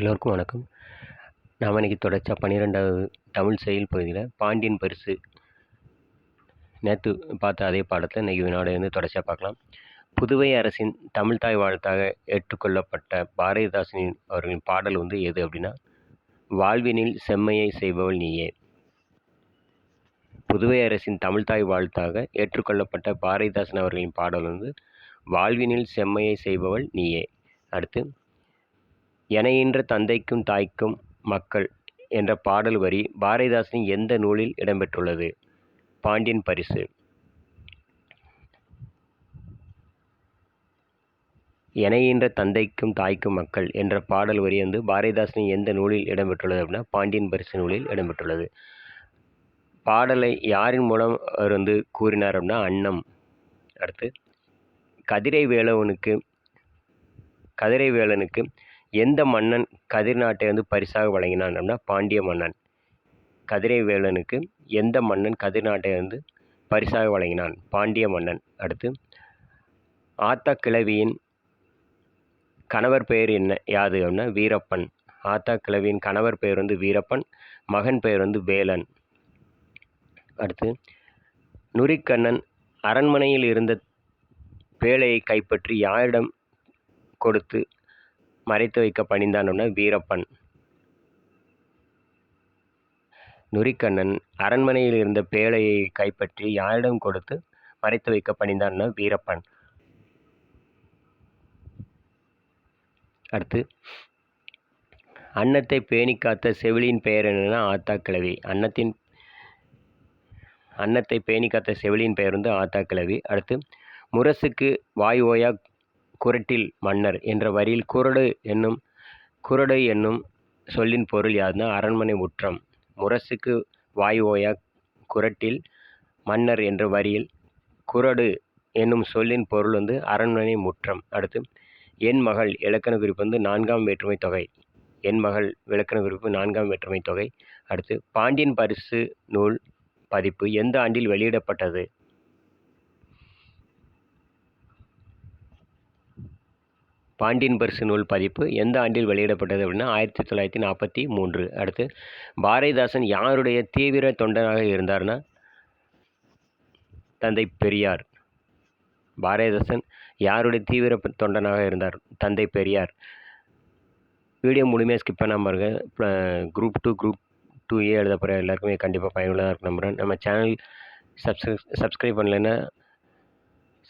எல்லோருக்கும் வணக்கம். நாம் இன்றைக்கி தொடர்ச்சியாக பன்னிரெண்டாவது தமிழ் செயல் பகுதியில் பாண்டியன் பரிசு. நேற்று பார்த்த அதே பாடத்தில் இன்றைக்கி வினாடிலேருந்து தொடர்ச்சியாக பார்க்கலாம். புதுவை அரசின் தமிழ்தாய் வாழ்த்தாக ஏற்றுக்கொள்ளப்பட்ட பாரதிதாசனின் அவர்களின் பாடல் வந்து எது அப்படின்னா வாழ்வினில் செம்மையை செய்பவள் நீயே புதுவை அரசின் தமிழ்தாய் வாழ்த்தாக ஏற்றுக்கொள்ளப்பட்ட பாரதிதாசன் அவர்களின் பாடல் வந்து வாழ்வினில் செம்மையை செய்பவள் நீயே அடுத்து எனையின்ற தந்தைக்கும் தாய்க்கும் மக்கள் என்ற பாடல் வரி பாரதிதாசனின் எந்த நூலில் இடம்பெற்றுள்ளது? பாண்டியன் பரிசு. எனையின்ற தந்தைக்கும் தாய்க்கும் மக்கள் என்ற பாடல் வரி வந்து பாரதிதாசனின் எந்த நூலில் இடம்பெற்றுள்ளது அப்படின்னா பாண்டியன் பரிசு நூலில் இடம்பெற்றுள்ளது. பாடலை யாரின் மூலம் அவர் வந்து கூறினார் அப்படின்னா அன்னம். அடுத்து கதிரை வேலவனுக்கு கதிரை வேலனுக்கு எந்த மன்னன் கதிர் நாட்டை வந்து பரிசாக வழங்கினான் அப்படின்னா பாண்டிய மன்னன். கதிரை வேலனுக்கு எந்த மன்னன் கதிர் நாட்டை வந்து பரிசாக வழங்கினான்? பாண்டிய மன்னன். அடுத்து ஆத்தா கிழவியின் கணவர் பெயர் என்ன? யாது அப்படின்னா வீரப்பன். ஆத்தா கிழவியின் கணவர் பெயர் வந்து வீரப்பன் மகன் பெயர் வந்து வேலன். அடுத்து நுரிக்கண்ணன் அரண்மனையில் இருந்த பேழையை கைப்பற்றி யாரிடம் கொடுத்து மறைத்து வைக்க பணிந்தானோன்னா வீரப்பன். நுரிக்கண்ணன் அரண்மனையில் இருந்த பேழையை கைப்பற்றி யாரிடம் கொடுத்து மறைத்து வைக்க பணிந்தான்னா வீரப்பன். அடுத்து அன்னத்தை பேணி காத்த செவிலியின் பெயர் என்னென்னா? ஆத்தா கிழவி அன்னத்தின் அன்னத்தை பேணி காத்த செவிலியின் பெயர் வந்து ஆத்தா கிழவி அடுத்து முரசுக்கு வாய் ஓயா குரட்டில் மன்னர் என்ற வரியில் குரடு என்னும் குரடு என்னும் சொல்லின் பொருள் யாதுனா அரண்மனை முற்றம். முரசுக்கு வாய் ஓயா குரட்டில் மன்னர் என்ற வரியில் குரடு என்னும் சொல்லின் பொருள் வந்து அரண்மனை முற்றம். அடுத்து என் மகள் இலக்கண குறிப்பு வந்து நான்காம் வேற்றுமை தொகை. என் மகள் விளக்கண குறிப்பு நான்காம் வேற்றுமை தொகை. அடுத்து பாண்டியன் பரிசு நூல் பதிப்பு எந்த ஆண்டில் வெளியிடப்பட்டது? பாண்டியன் பரிசு நூல் பதிப்பு எந்த ஆண்டில் வெளியிடப்பட்டது அப்படின்னா ஆயிரத்தி தொள்ளாயிரத்தி நாற்பத்தி மூன்று. அடுத்து பாரதிதாசன் யாருடைய தீவிர தொண்டனாக இருந்தார்னா? தந்தை பெரியார். பாரதிதாசன் யாருடைய தீவிர தொண்டனாக இருந்தார்? தந்தை பெரியார். வீடியோ முழுமையாக ஸ்கிப் பண்ணாமல் பாருங்கள் group two group two A எழுத போகிற எல்லாருக்குமே கண்டிப்பாக பயனுள்ளதாக இருக்கும் நம்புகிறேன் நம்ம சேனல் சப்ஸ்கிரை சப்ஸ்கிரைப் பண்ணலைன்னா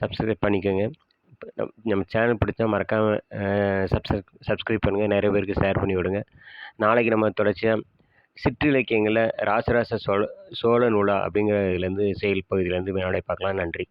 சப்ஸ்கிரைப் பண்ணிக்கோங்க. நம்ம சேனல் பிடிச்சா மறக்காமல் சப்ஸ்கிரைப் சப்ஸ்கிரைப் பண்ணுங்கள் நிறைய பேருக்கு ஷேர் பண்ணி விடுங்க. நாளைக்கு நம்ம தொடர்ச்சியாக சிற்றிலக்கியங்களில் ராசராச சோழ சோழ நூலா அப்படிங்கிற இதுலேருந்து செயல் பகுதியிலேருந்து வினாடை பார்க்கலாம். நன்றி.